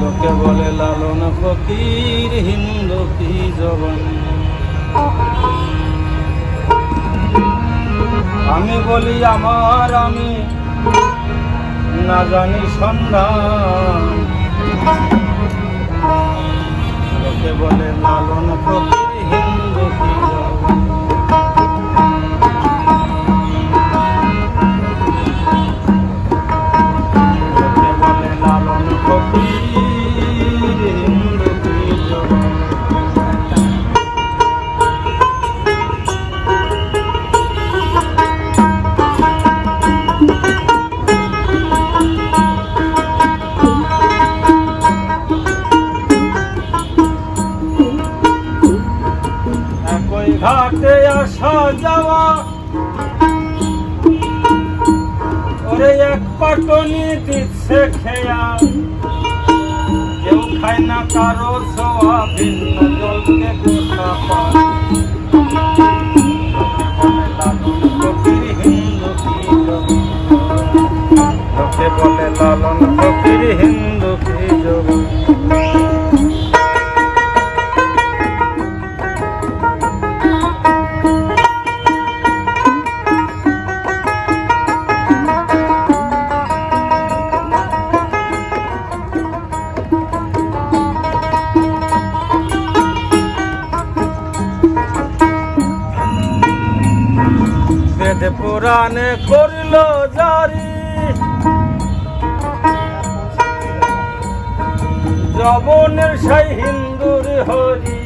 লোকে বলে, লালন ফকির, হিন্দু কি জবান? আমি বলি, আমার, আমি না জানি সন্ধান। লোকে বলে, লালন ফকির, হিন্দু কি ঘাটে আসা যাওয়া। ওরে এক পাটনি দিচ্ছে খেয়া কেউ খায় না কারও ছোয়া ভিন্ন জলকে বেদ পুরাণে করিল জারি। জবনের সেই হিন্দুর হরি।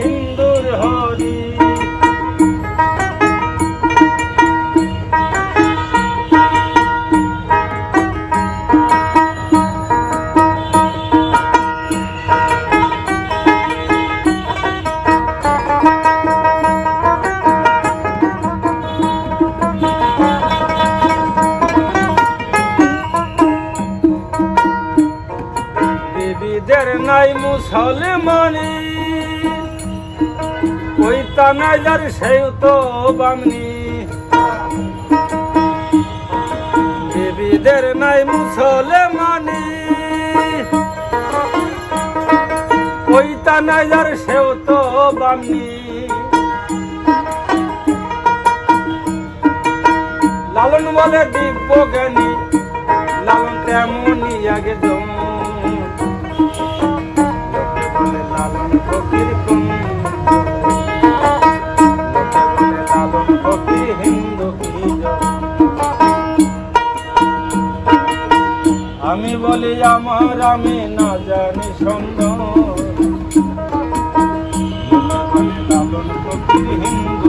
হিন্দুর হরি। বিবিদের নাই মুসলমানি। ওই তানাজার সেও তো বামনি। বিবিদের নাই মুসলমানি। ওই তানাজার সেও তো বামনি। লালন বলে দিব্য জ্ঞানী, লালন তেমনই আগে জম আমার আমি না জানি সন্দেহ লালন ফকির হিন্দু